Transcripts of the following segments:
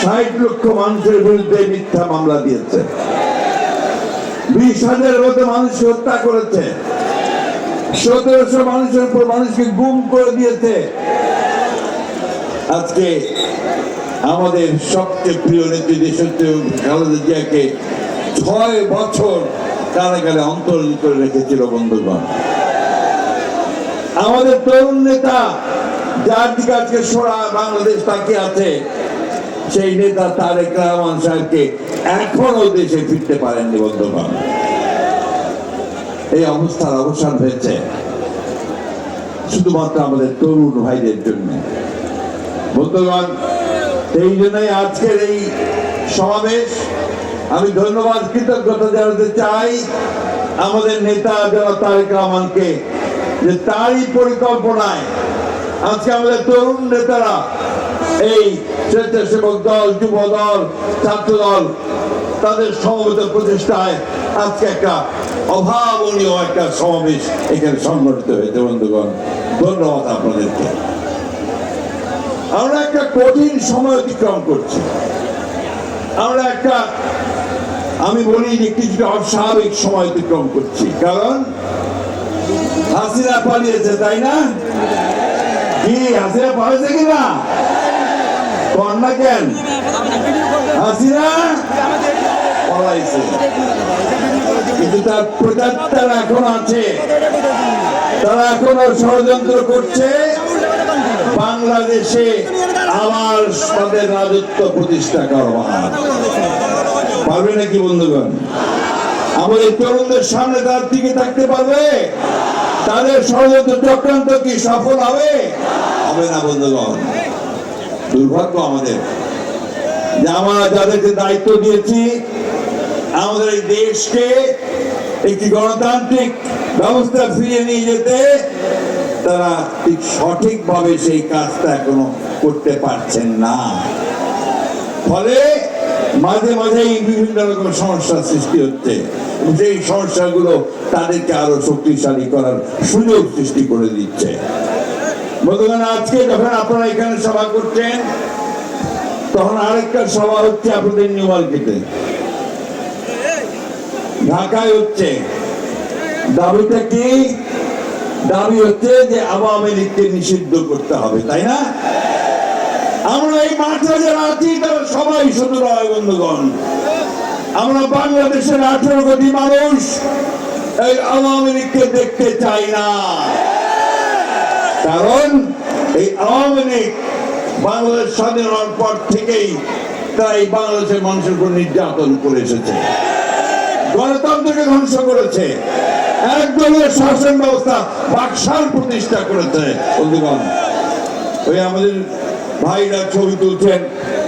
ষাট লক্ষ মানুষের বিরুদ্ধে মিথ্যা মামলা দিয়েছে। বিশ হাজারের মতো মানুষ হত্যা করেছে। সতেরোশো মানুষের উপর মানুষকে গুম করে দিয়েছে। আজকে আমাদের সবচেয়ে প্রিয় নেত্রী খালেদা জিয়াকে ছয় বছর কারাগারে অন্তরীণ করে রেখেছিল বন্ধুগণ। আমাদের তরুণ নেতা, যার দিকে আজকে সোরা বাংলাদেশ তাকিয়ে আছে সেই নেতা তারেক রহমান সাহেবকে এখনও দেশে ফিরতে পারেননি বন্ধুগণ। এই অবস্থার অবসান হয়েছে শুধুমাত্র আমাদের তরুণ ভাইদের জন্য। বন্ধুগণ, এই জন্যই আজকের এই সমাবেশ আমি ধন্যবাদ, কৃতজ্ঞতা জানাতে চাই আমাদের নেতা যারা তারেক রহমানকে, যে তারই পরিকল্পনায় আজকে আমাদের তরুণ নেতারা এই স্বেচ্ছাসেবক দল, যুব দল, ছাত্র দল, তাদের সমবেত প্রচেষ্টায় আজকে একটা অভাবনীয় একটা সমাবেশ এখানে সংগঠিত হয়েছে, বন্ধুগণ। ধন্যবাদ আপনাদেরকে। আমরা একটা কঠিন সময় অতিক্রম করছি। আমরা একটা, আমি বলি যে কিছুটা অস্বাভাবিক সময় অতিক্রম করছি। কারণ হাসিনা পালিয়েছে, তাই না? কি, হাসিনা পালিয়েছে কিনা? কন্যা কেন? হাসিনা? কিন্তু তার প্রজাতারা এখন আছে। তারা এখনও ষড়যন্ত্র করছে। বাংলাদেশে আবার তাদের রাজত্ব প্রতিষ্ঠা করবার পারবে নাকি বন্ধুগণ? আমাদের তরুণদের সামনে তার দিকে থাকতে পারবে? তাদের ষড়যন্ত্র চক্রান্ত কি সফল হবে? হবে না বন্ধুগণ। দুর্ভাগ্য আমাদের। যে আমরা যাদেরকে দায়িত্ব দিয়েছি, আমাদের এই দেশকে একটি গণতান্ত্রিক ব্যবস্থা ফিরিয়ে নিয়ে যেতে তারা ঠিক সঠিকভাবে সেই কাজটা এখনও করতে পারছেন না। ফলে মাঝে মাঝেই বিভিন্ন রকম সমস্যার সৃষ্টি হচ্ছে। সেই সমস্যাগুলো তাদেরকে আরও শক্তিশালী করার সুযোগ সৃষ্টি করে দিচ্ছে। বন্ধুগণ, আজকে যখন আপনারা এখানে সভা করছেন, তখন আরেকটা সভা হচ্ছে আপনাদের নিউ মার্কেটে। ঢাকায় হচ্ছে। দাবিটা কি? দাবি হচ্ছে যে আওয়ামী লীগকে নিষিদ্ধ করতে হবে, তাই না? আমরা এই মাঠে যারা আছি, তারা সবাই শুধু নয়, বন্ধুগণ। আমরা বাংলাদেশের আঠেরো কোটি মানুষ এই আওয়ামী লীগকে দেখতে চাই না। কারণ এই আওয়ামী লীগ বাংলাদেশ স্বাধীন হওয়ার পর থেকেই তারা এই বাংলাদেশের মানুষের উপর নির্যাতন করে এসেছে। গণতন্ত্রকে ধ্বংস করেছে। একদলের শাসন ব্যবস্থা বাকশাল প্রতিষ্ঠা করেছে বন্ধুগণ। ওই আমাদের ভাইরা ছবি তুলছেন,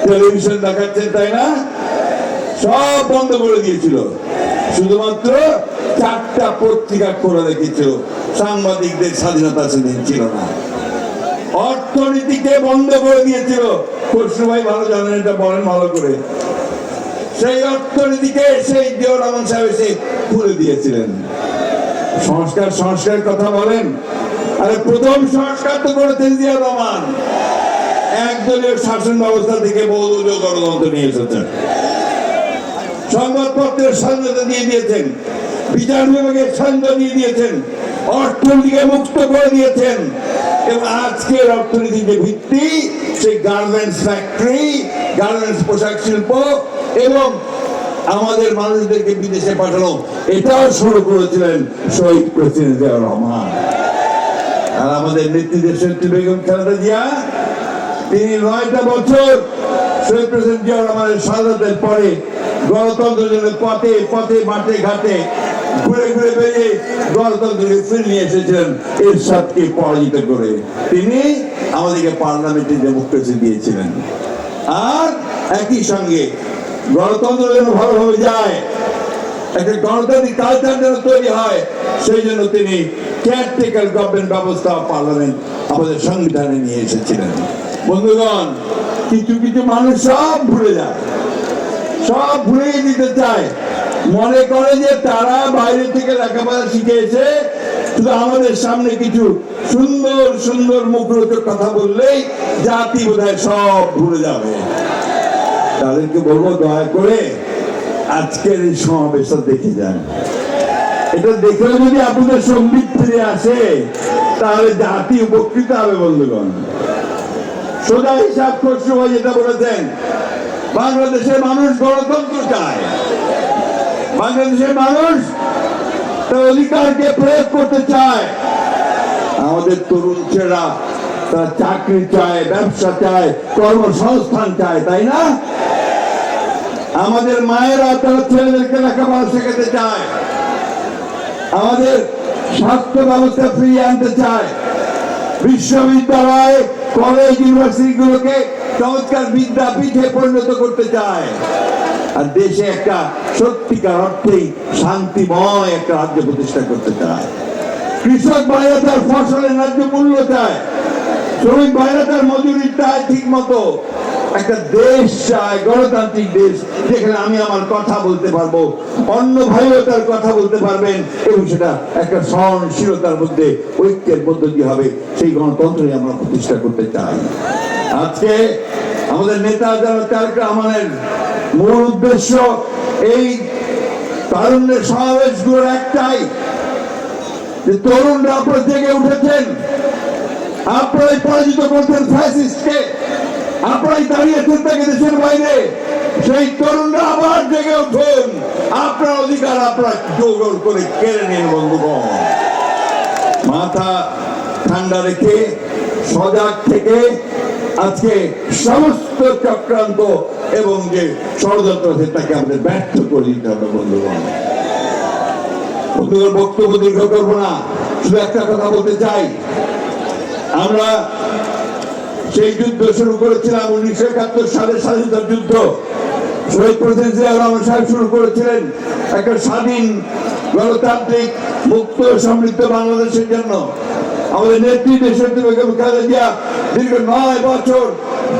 টেলিভিশন দেখাচ্ছেন, তাই না? সব বন্ধ করে দিয়েছিল। শুধুমাত্র চারটা পত্রিকা করে রেখেছিল। সাংবাদিকদের স্বাধীনতা ছিল না। অর্থনীতিকে বন্ধ করে দিয়েছিল। খসরু ভাই ভালো জানেন, এটা বলেন ভালো করে। সেই অর্থনীতিকে সেই জিয়া রহমান সাহেব এসে খুলে দিয়েছিলেন। সংস্কার সংস্কার কথা বলেন। আরে প্রথম সংস্কার তো করেছেন জিয়া রহমান। একদলীয় শাসন ব্যবস্থা থেকে বহুদলীয় গণতন্ত্র নিয়ে এসেছেন। সংবাদপত্রের স্বাধীনতা দিয়ে দিয়েছেন। বিচার বিভাগের স্বাধীনতা দিয়ে দিয়েছেন। অর্থনীতিকে মুক্ত করে দিয়েছেন। এবং আজকের অর্থনীতির ভিত্তি, সেই গার্মেন্টস ফ্যাক্টরি গার্মেন্টস পোশাক শিল্প এবং আমাদের মানুষদেরকে বিদেশে পাঠানো, এটাও শুরু করেছিলেন শহীদ প্রেসিডেন্ট জিয়াউর রহমান। আর আমাদের শক্তি বেগম খালেদা জিয়া, তিনি নয়টা বছর শহীদ প্রেসিডেন্ট জিয়াউর রহমানের স্বাধীনতার পরে গণতন্ত্রের জন্য পথে পথে, মাঠে, ঘাটে ঘুরে বেরিয়ে গণতন্ত্রকে ফিরে নিয়ে এসেছিলেন এরশাদকে পরাজিত করে। তিনি আমাদেরকে পার্লামেন্টে ডেমোক্রেসি দিয়েছিলেন। আর একই সঙ্গে গণতন্ত্র যেন ভালোভাবে যায়, একটা গণতান্ত্রিক কালচার যেন তৈরি হয়, সেই জন্য তিনি গভর্নমেন্ট ব্যবস্থা পার্লামেন্ট আমাদের সংবিধানে নিয়ে এসেছিলেন। বন্ধুগণ, কিছু কিছু মানুষ সব ভুলে যায়। সব ভুলেই দিতে চায় মনে করে যে তারা বাইরে থেকে লেখাপড়া শিখে এসে শুধু আমাদের সামনে কিছু সুন্দর সুন্দর মুখরোচক কথা বললেই জাতি বোধহয় সব ভুলে যাবে। তাদেরকে বলব, দয়া করে আজকের এই সমাবেশটা দেখে যান। এটা দেখলে যদি আপনাদের সংগীত ফিরে আসে, তাহলে জাতি উপকৃত হবে, বন্ধুগণ। সোজা হিসাব খসরু ভাই যেটা বলেছেন, বাংলাদেশের মানুষ গণতন্ত্র চায়। বাংলাদেশের মানুষ তার অধিকারকে প্রয়োগ করতে চায়। আমাদের তরুণ ছেলেরা তারা চাকরি চায়, ব্যবসা চায়, কর্মসংস্থান চায়, তাই না? আমাদের মায়েরা তারা ছেলেদেরকে লেখাপড়া শেখাতে চায়। আমাদের স্বাস্থ্য ব্যবস্থা ফিরিয়ে আনতে চায়। বিশ্ববিদ্যালয়, কলেজ ইউনিভার্সিটি গুলোকে চমৎকার বিদ্যাপীঠে পরিণত করতে চায়। আর দেশে একটা সত্যিকার অর্থেই শান্তিময় একটা রাজ্য প্রতিষ্ঠা করতে চায়। কৃষক ভাইরা তার ফসলের ন্যায্য মূল্য চায়। শ্রমিক ভাইরা তার মজুরি চায় ঠিক মতো একটা দেশ চায়, গণতান্ত্রিক দেশ, যেখানে আমি আমার কথা বলতে পারব, অন্য ভাইও তার কথা বলতে পারবেন, এবং সেটা একটা সহনশীলতার মধ্যে, ঐক্যের দিয়ে হবে, সেই গণতন্ত্রই আমরা প্রতিষ্ঠা করতে চাই। আজকে আমাদের নেতা যারা, তারেক রহমানের মূল উদ্দেশ্য এই তারুণ্যের সমাবেশগুলোর একটাই যে তরুণরা আপনারা জেগে উঠেছেন আপনারাই পরাজিত করছেন ফ্যাসিস্টকে আপনারাই দাঁড়িয়েছেন তাকে দেশের বাইরে, সেই তরুণরা আবার জেগে উঠুন। আপনার অধিকার আপনারা জোর করে কেড়ে নিন, বন্ধুগণ। মাথা ঠান্ডা রেখে সজাগ থেকে আজকে সমস্ত চক্রান্ত এবং যে ষড়যন্ত্র আছে, তাকে আমাদের ব্যর্থ করে দিতে হবে, বন্ধুগণ। বন্ধুগণ, বক্তব্য দীর্ঘ করব না। শুধু একটা কথা বলতে চাই। আমরা সেই যুদ্ধ শুরু করেছিলাম উনিশশো একাত্তর সালের স্বাধীনতার যুদ্ধ। শহীদ প্রেসিডেন্ট জিয়া সাহেব শুরু করেছিলেন একটা স্বাধীন গণতান্ত্রিক, মুক্ত সমৃদ্ধ বাংলাদেশের জন্য। আমাদের নেত্রী দেশের দীর্ঘ নয় বছর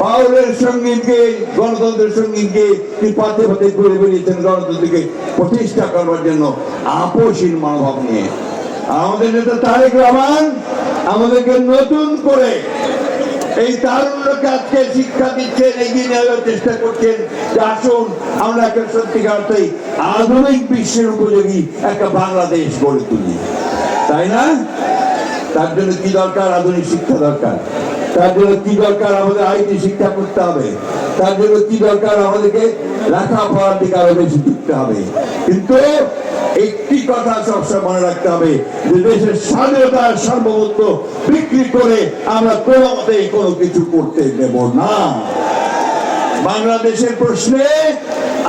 বাউলের সঙ্গীতকে, গণতন্ত্রের সঙ্গীতকে পাতে পাতে ঘুরে বেরিয়েছেন গণতন্ত্রকে প্রতিষ্ঠা করবার জন্য আপোষহীন মনোভাব নিয়ে। আমাদের নেতা তারেক রহমান আমাদেরকে নতুন করে এই তারুণ্যকে আজকে শিক্ষা দিচ্ছেন, এগিয়ে নেওয়ার চেষ্টা করছেন। যে আসুন, আমরা একটা সত্যিকার অর্থে আধুনিক বিশ্বের উপযোগী একটা বাংলাদেশ গড়ে তুলি। তাই না? তার জন্য কি দরকার? আধুনিক শিক্ষা দরকার। তার জন্য কি দরকার? আমাদের শিক্ষা করতে হবে। তার জন্য কি দরকার? আমাদেরকে লেখাপড়ার দিকে আরও বেশি দিতে হবে। কিন্তু একটি কথা সবসময় মনে রাখতে হবে, যে দেশের স্বাধীনতার বিক্রি করে আমরা কোনোমতে কোনো কিছু করতে দেব না। বাংলাদেশের প্রশ্নে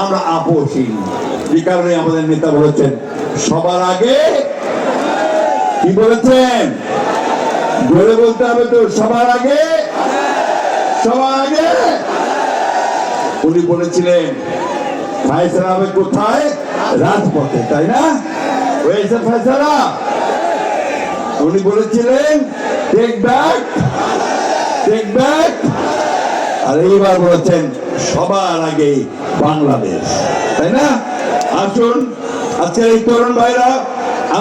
আমরা আপোষহীন। যে কারণে আমাদের নেতা বলেছেন, সবার আগে কি বলেছেন? জোরে বলতে হবে তো, সবার আগে? সবার আগে? উনি বলেছিলেন, ফায়সালা হবে কোথায়? রাজপথে, তাই না? হয়েছে ফায়সালা। উনি বলেছিলেন টেক ব্যাক টেক ব্যাক আর এইবার বলেছেন, সবার আগে বাংলাদেশ। তাই না? আসুন, আজকের এই তরুণ ভাইরা,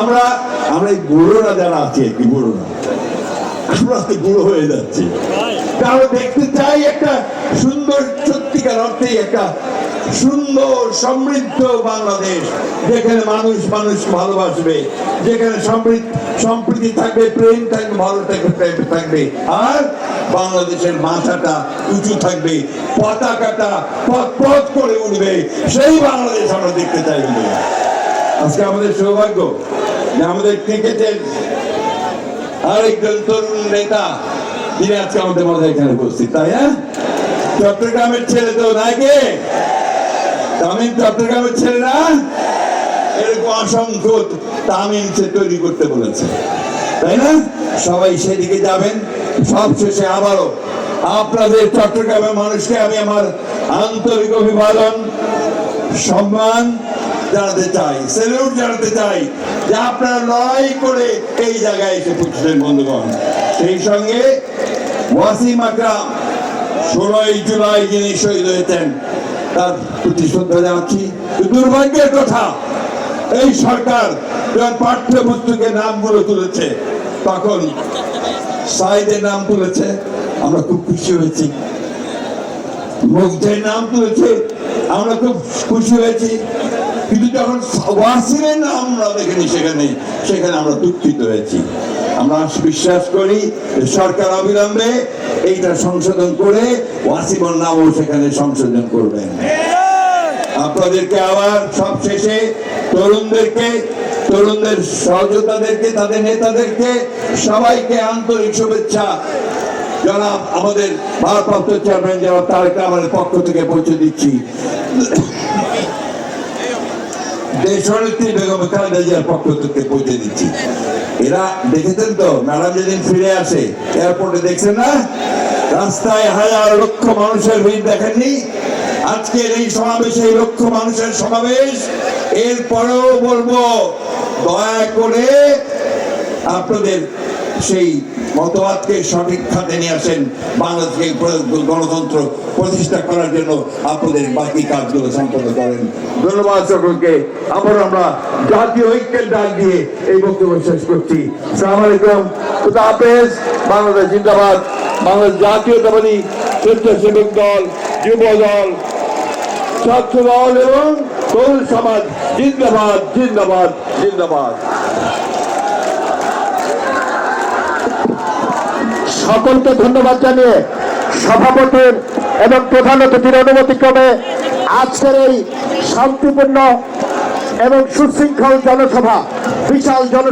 আমরা আমরা এই বুড়োরা যারা আছি কি বুড়োরা আজকে বুড়ো হয়ে যাচ্ছি কারণ দেখতে চাই একটা সুন্দর সত্যিকার অর্থেই একটা সুন্দর সমৃদ্ধ বাংলাদেশ যেখানে মানুষ মানুষ ভালোবাসবে যেখানে সমৃদ্ধ সম্প্রীতি থাকবে প্রেম থাকবে ভালো থাকবে প্রেম থাকবে আর বাংলাদেশের মাথাটা উঁচু থাকবে পতাকাটা পথ পথ করে উঠবে সেই বাংলাদেশ আমরা দেখতে চাই বন্ধুরা। আজকে আমাদের সৌভাগ্য যে আমাদের ক্রিকেটের আরেকজন তরুণ নেতা। তিনি আজকে আমাদের মধ্যে এখানে উপস্থিত, তাই চট্টগ্রামের ছেলে তো নাকি তামিম চট্টগ্রামের ছেলে না? এরকম অসংখ্য তামিম সে তৈরি করতে বলেছে, তাই না? সবাই সেদিকে যাবেন, সব শেষে আবারও আপনাদের চট্টগ্রামের মানুষকে আমি আমার আন্তরিক অভিবাদন, সম্মান জানাতে চাই সেলিউট জানাতে চাই। যে আপনারা লড়াই করে এই জায়গায় এসে পৌঁছেছেন বন্ধুগণ। সেই সঙ্গে ওয়াসিম আকরাম ষোলোই জুলাই যিনি শহীদ হয়েছেন, তার প্রতি শ্রদ্ধা জানাচ্ছি। দুর্ভাগ্যের কথা, এই সরকার যখন পাঠ্যপুস্তকের নামগুলো তুলেছে, তখন সাইদের নাম তুলেছে, আমরা খুব খুশি হয়েছি। মুগ্ধের নাম তুলেছে, আমরা খুব খুশি হয়েছি। কিন্তু যখন ওয়াসিমের নাম আমরা দেখিনি, সেখানে সেখানে আমরা দুঃখিত হয়েছি। আমরা বিশ্বাস করি, সরকার অবিলম্বে এইটা সংশোধন করে ওয়াসিমের নামও সেখানে সংশোধন করবেন। আপনাদেরকে আবার সব শেষে তরুণদেরকে, তরুণদের সহযোদ্ধাদেরকে, তাদের নেতাদেরকে সবাইকে আন্তরিক শুভেচ্ছা। যারা আমাদের ভারপ্রাপ্ত চেয়ারম্যান যারা তারেক রহমানের পক্ষ থেকে পৌঁছে দিচ্ছি। দেশনেত্রী বেগম খালেদা পক্ষ থেকে পৌঁছে দিচ্ছি। এরা দেখেছেন তো ম্যাডাম যেদিন ফিরে আসে, এয়ারপোর্টে দেখছেন না? রাস্তায় হাজার লক্ষ মানুষের ভিড় দেখেননি। আজকের এই সমাবেশে এই লক্ষ মানুষের সমাবেশ। এরপরেও বলব, দয়া করে আপনাদের সেই মতবাদকে সঠিক খাতে নিয়ে আসেন বাংলাদেশকে গণতন্ত্র প্রতিষ্ঠা করার জন্য আপনাদের বাকি কাজগুলো সম্পন্ন করেন। ধন্যবাদ সকলকে। আবার আমরা জাতীয় ঐক্যের ডাক দিয়ে এই বক্তব্য শেষ করছি। সালাম আলাইকুম। খুদা হাফেজ। বাংলাদেশ জিন্দাবাদ। বাংলাদেশ জাতীয়তাবাদী স্বেচ্ছাসেবক দল, যুব দল, ছাত্র দল এবং তরুণ সমাজ। জিন্দাবাদ জিন্দাবাদ জিন্দাবাদ। সকলকে ধন্যবাদ জানিয়ে সভাপতির এবং প্রধান অতিথির অনুমতিক্রমে আজকের এই শান্তিপূর্ণ এবং সুশৃঙ্খল জনসভা, বিশাল জন